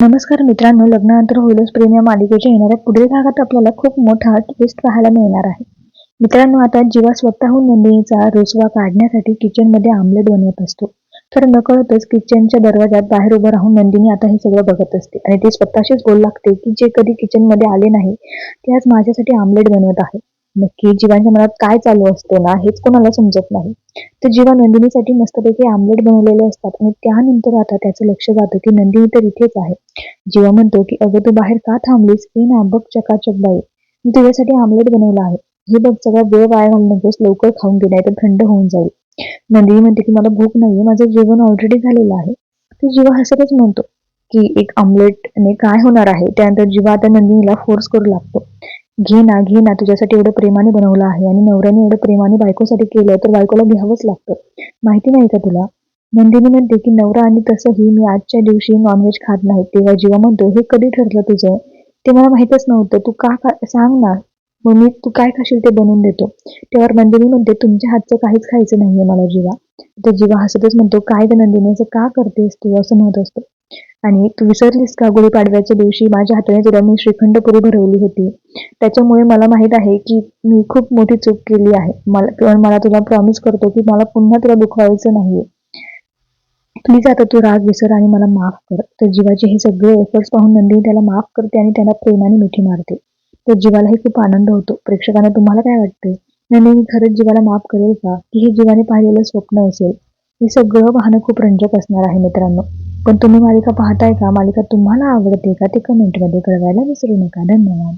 नमस्कार मित्रांनो लग्नानंतर होईलच प्रेम या मालिकेच्या येणाऱ्या पुढील भागात आपल्याला खूप मोठा ट्विस्ट पाहायला मिळणार आहे. मित्रांनो आता जीवा स्वतःहून नंदिनीचा रुसवा काढण्यासाठी किचनमध्ये आमलेट बनवत असतो. तर नकळतच किचनच्या दरवाजात बाहेर उभं राहून नंदिनी आता हे सगळं बघत असते आणि ती स्वतःशीच बोल लागते की जे कधी किचनमध्ये आले नाही ते आज माझ्यासाठी आमलेट बनवत आहे. नक्की जीवांच्या मनात काय चालू असतं ना हेच कोणाला समजत नाही. तर जीवा नंदिनीसाठी मस्तपैकी आमलेट बनवलेले असतात आणि त्यानंतर आता त्याचं लक्ष जातं की नंदिनी तर इथेच आहे. जीवा म्हणतो की अगं तू बाहेर का थांबलीस? हे ना बघ चकाचक बाई. मी तुझ्यासाठी आमलेट बनवलं आहे. हे बघ सगळा वेळ वाया घालू नकोस लवकर खाऊन घे नाही तर थंड होऊन जाईल. नंदिनी म्हणते की मला भूक नाहीये माझं जेवण ऑलरेडी झालेलं आहे. तर जीवा हसतच म्हणतो की एक आमलेटने काय होणार आहे? त्यानंतर जीवा आता नंदिनीला फोर्स करू लागतो. घे ना घे ना तुझ्यासाठी एवढं प्रेमाने बनवलं आहे आणि नवऱ्याने एवढं प्रेमाने बायकोसाठी केलं तर बायकोला घ्यावंच लागतं. माहिती नाही का तुला? नंदिनी म्हणते की नवरा आणि तसंही मी आजच्या दिवशी नॉनव्हेज खात नाही तेव्हा जीवा म्हणतो हे कधी ठरलं तुझं? ते मला माहितच नव्हतं. तू का सांग ना मग मी तू काय खाशील ते बनवून देतो. तेव्हा नंदिनी म्हणते तुमच्या हातचं काहीच खायचं नाहीये मला जीवा. तर जीवा हसतच म्हणतो काय ग नंदिनी असं का करतेस तू? असं म्हणत असतो. आणि तू विसरलीस का गुढीपाडव्याच्या दिवशी? माझ्या हाताने तुला मी श्रीखंड पुरी भरवली होती. त्याच्यामुळे मला माहीत आहे की मी खूप मोठी चूक केली आहे. मला पण मला तुला प्रॉमिस करतो की मला पुन्हा तुला दुखवायचं नाहीये. प्लीज आता तू राग विसर आणि मला माफ कर. तर जीवाचे हे सगळे एफर्ट्स पाहून नंदिनी त्याला माफ करते आणि त्याला प्रेमाने मिठी मारते. तर जीवालाही खूप आनंद होतो. प्रेक्षकांना तुम्हाला काय वाटते नंदिनी खरंच जीवाला माफ करेल का? की हे जीवाने पाहिलेलं स्वप्न असेल? हे सगळं वाहन खूप रंजक असणार आहे मित्रांनो. पण तुम्ही मालिका पाहताय का? मालिका तुम्हाला आवडते का? ते कमेंटमध्ये कळवायला विसरू नका. धन्यवाद.